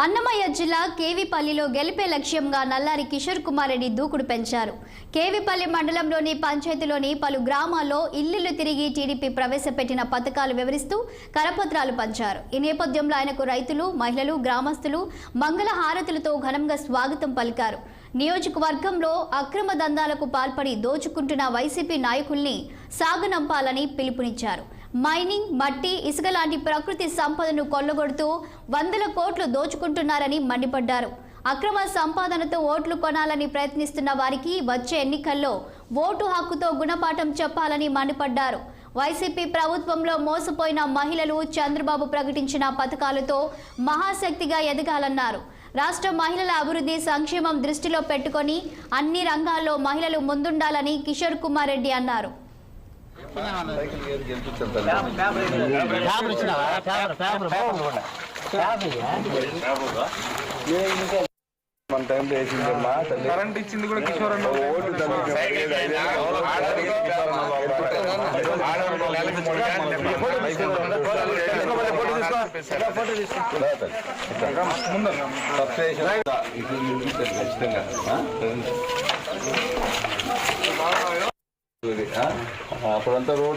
అన్నమయ్య జిల్లా కేవీపల్లిలో గెలిపే లక్ష్యంగా నల్లారి కిషోర్ కుమార్ రెడ్డి దూకుడు పెంచారు. కేవీపల్లి మండలంలోని పంచాయతీలోని పలు గ్రామాల్లో ఇల్లులు తిరిగి టీడీపీ ప్రవేశపెట్టిన పథకాలు వివరిస్తూ కరపత్రాలు పంచారు. ఈ నేపథ్యంలో ఆయనకు రైతులు మహిళలు గ్రామస్తులు మంగళ హారతులతో ఘనంగా స్వాగతం పలికారు. నియోజకవర్గంలో అక్రమ దందాలకు పాల్పడి దోచుకుంటున్న వైసీపీ నాయకుల్ని సాగనంపాలని పిలుపునిచ్చారు. మైనింగ్ మట్టి ఇసుక లాంటి ప్రకృతి సంపదను కొల్లగొడుతూ వందల కోట్లు దోచుకుంటున్నారని మండిపడ్డారు. అక్రమ సంపాదనతో ఓట్లు కొనాలని ప్రయత్నిస్తున్న వారికి వచ్చే ఎన్నికల్లో ఓటు హక్కుతో గుణపాఠం చెప్పాలని మండిపడ్డారు. వైసీపీ ప్రభుత్వంలో మోసపోయిన మహిళలు చంద్రబాబు ప్రకటించిన పథకాలతో మహాశక్తిగా ఎదగాలన్నారు. రాష్ట్ర మహిళల అభివృద్ధి సంక్షేమం దృష్టిలో పెట్టుకొని అన్ని రంగాల్లో మహిళలు ముందుండాలని కిషోర్ కుమార్ రెడ్డి అన్నారు. మన టైంలో వేసిందమ్మా తల్లి కరెంట్ ఇచ్చింది కూడా కిషోర్ అన్న ఓటు తల్లికి ఖచ్చితంగా हा? फळंत रोड